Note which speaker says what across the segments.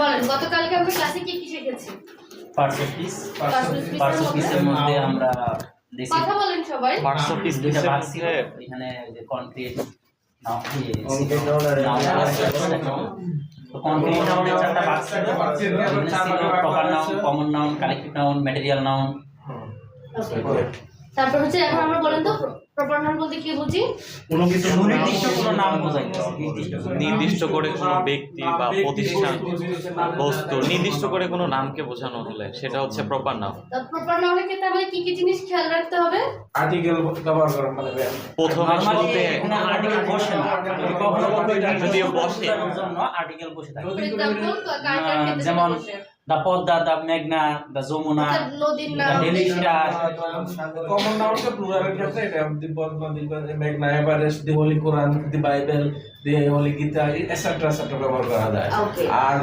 Speaker 1: বলেন গতকালকে আমরা ক্লাসে কি কি শিখেছি?
Speaker 2: পার্সেল পিস পার্সেল
Speaker 1: মধ্যে?
Speaker 2: পিসের মধ্যে আমরা দেখি।
Speaker 1: কথা বলেন সবাই।
Speaker 3: পার্টস অফ
Speaker 2: দুইটা ভাগ ছিল এখানে যে concrete common noun collective noun material noun
Speaker 1: তারপর হচ্ছে এখন আমরা বলেন তো প্রপার নাউন বলতে কি বুঝি?
Speaker 3: কোনো কিছু
Speaker 2: নির্দিষ্ট কোনো নাম বোঝাইতেছে নির্দিষ্ট
Speaker 3: করে কোনো ব্যক্তি বা প্রতিষ্ঠান বস্তু নির্দিষ্ট করে কোনো নামকে বোঝানো হলে সেটা হচ্ছে প্রপার নাম।
Speaker 1: প্রপার নাউনের ক্ষেত্রে আমাদের কি কি জিনিস খেয়াল রাখতে হবে?
Speaker 4: আর্টিকেল ব্যবহার করা মানে
Speaker 3: প্রথমে
Speaker 2: Normally
Speaker 3: শুরুতে
Speaker 2: আর্টিকেল বসে না। কখনো কখনো
Speaker 3: যদিও
Speaker 2: বসে। জন্য আর্টিকেল বসে থাকে। যেমন? দা পদ্মা দা মেঘনা দা যমুনা
Speaker 1: নদীর
Speaker 2: দা
Speaker 1: নাম
Speaker 2: ডেলি স্টার
Speaker 4: কমন নাউনটা প্লুরালের ক্ষেত্রে এটা দি পদ্মা দি মেঘনা Everest the holy Quran the Bible the holy Gita etcetera etcetera ব্যবহার করা যায়. আর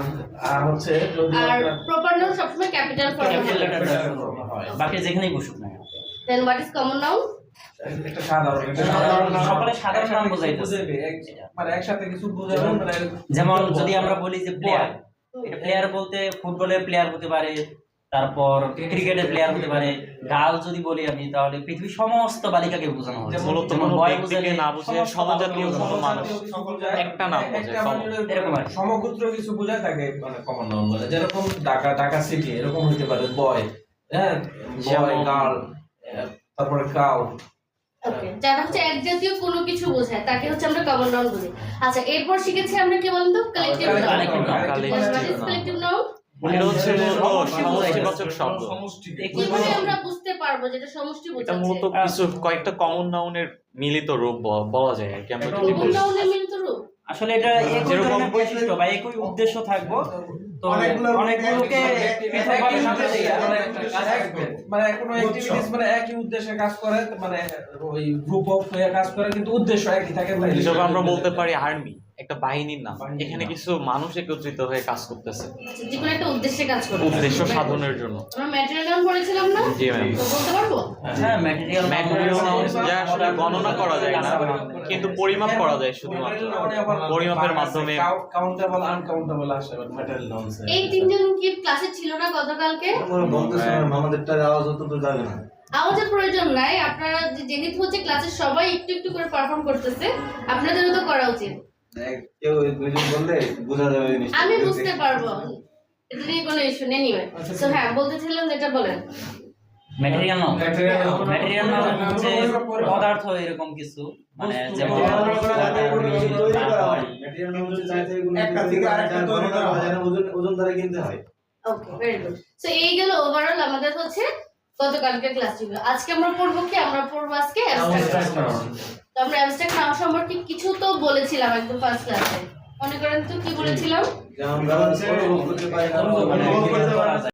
Speaker 4: আর হচ্ছে যদি
Speaker 1: আর প্রপার নাউন সবসময় ক্যাপিটাল ফর্মে
Speaker 2: ক্যাপিটাল
Speaker 1: হবে
Speaker 2: লেটার
Speaker 4: হয়।
Speaker 2: বাকি যেখানেই বসুক না
Speaker 1: then what is common noun
Speaker 4: একটা সাধারণ। সকলে
Speaker 2: সাধারণ নাম বোঝাইতেছে।
Speaker 4: মানে একসাথে কিছু মানে
Speaker 2: যেমন যদি আমরা বলি যে প্লেয়ার এটা প্লেয়ার বলতে ফুটবলের প্লেয়ার হতে পারে তারপর ক্রিকেটের প্লেয়ার হতে পারে গার্ল যদি বলি আমি তাহলে পৃথিবীর সমস্ত বালিকাকে বোঝানো হয়
Speaker 3: মূলত না বুঝে সমজাতীয়। মানুষ একটা নাম
Speaker 4: মানে
Speaker 2: এরকম আর।
Speaker 4: সমগোত্র কিছু বোঝায় তাকে মানে কমন নাউন বলে যেরকম ঢাকা ঢাকা সিটি এরকম হতে পারে বয় হ্যাঁ বয় গার্ল তারপরে কাউ
Speaker 1: ওকে যারা হচ্ছে এক জাতীয় কোনো কিছু বোঝায় তাকে হচ্ছে আমরা কমন নাউন বলি। আচ্ছা এরপর শিখেছি আমরা কি বলেন তো কালেক্টিভ নাউন কালেক্টিভ নাউন
Speaker 3: এটা হচ্ছে সমষ্টিবাচক শব্দ।
Speaker 1: কীভাবে আমরা বুঝতে পারব যেটা সমষ্টি
Speaker 3: এটা মূলত কিছু কয়েকটা কমন নাউনের মিলিত রূপ বলা যায় আর কি। আমরা যদি
Speaker 1: কমন নাউনের মিলিত রূপ?
Speaker 2: আসলে এটা একই ধরনের বৈশিষ্ট্য বা একই উদ্দেশ্য থাকব। তো
Speaker 5: অনেকগুলো-
Speaker 2: অনেকগুলোকে পৃথকভাবে সাজাতে গিয়ে
Speaker 4: মানে কোনো অ্যাক্টিভিটিস মানে একই উদ্দেশ্যে কাজ করে মানে ওই গ্রুপ অফ হয়ে কাজ করে কিন্তু উদ্দেশ্য একই থাকে।
Speaker 3: হিসেবে আমরা বলতে পারি আর্মি একটা বাহিনীর নাম। এখানে কিছু মানুষ একত্রিত হয়ে কাজ করতেছে।
Speaker 1: আচ্ছা, যে কোনো একটা উদ্দেশ্যে কাজ
Speaker 3: উদ্দেশ্য সাধনের জন্য।
Speaker 1: আমরা ম্যাটেরিয়াল নাউন পড়েছিলাম না?
Speaker 3: জি ম্যাম
Speaker 1: বলতে পারব?
Speaker 2: হ্যাঁ ম্যাটেরিয়াল
Speaker 3: ম্যাটেরিয়াল নাউন যা আসলে গণনা করা যায় না কিন্তু পরিমাপ করা যায় শুধুমাত্র। পরিমাপের মাধ্যমে
Speaker 4: কাউন্টেবল আনকাউন্টেবল আসে ম্যাটেরিয়াল
Speaker 1: এই তিনজন কি ক্লাসে ছিল না গতকালকে?
Speaker 5: আওয়াজ অত তো যাবে না।
Speaker 1: আমাদের প্রয়োজন নাই। আপনারা যে- যেহেতু হচ্ছে ক্লাসে সবাই একটু একটু করে পারফর্ম করতেছে আপনাদেরও তো করা উচিত।
Speaker 5: কেউ দুজন বললে বোঝা যাবে জিনিসটা।
Speaker 1: আমি বুঝতে পারব। এটা নিয়ে কোনো ইস্যু নেই নিবে তো হ্যাঁ বলতেছিলাম যেটা বলেন।
Speaker 2: ম্যাটেরিয়াল নাউন ম্যাটেরিয়াল নাউন হচ্ছে পদার্থ এরকম কিছু। মানে যেমন
Speaker 5: তৈরি করা হয়। Material নাম হচ্ছে চাইতে এগুলো
Speaker 6: একটা থেকে আরেকটা তৈরি করা
Speaker 5: করা ওজন- ওজন দ্বারা কিনতে হয়।
Speaker 1: ওকে ভেরি গুড সো এই গেল ওভারঅল আমাদের হচ্ছে গতকালকে ক্লাস ছিল। আজকে আমরা পড়ব কি? আমরা পড়ব আজকে। তো আমরা অ্যাবস্ট্রাক্ট নাম সম্পর্কে কিছু তো বলেছিলাম একদম ফার্স্ট ক্লাসে মনে করেন তো কি বলেছিলাম?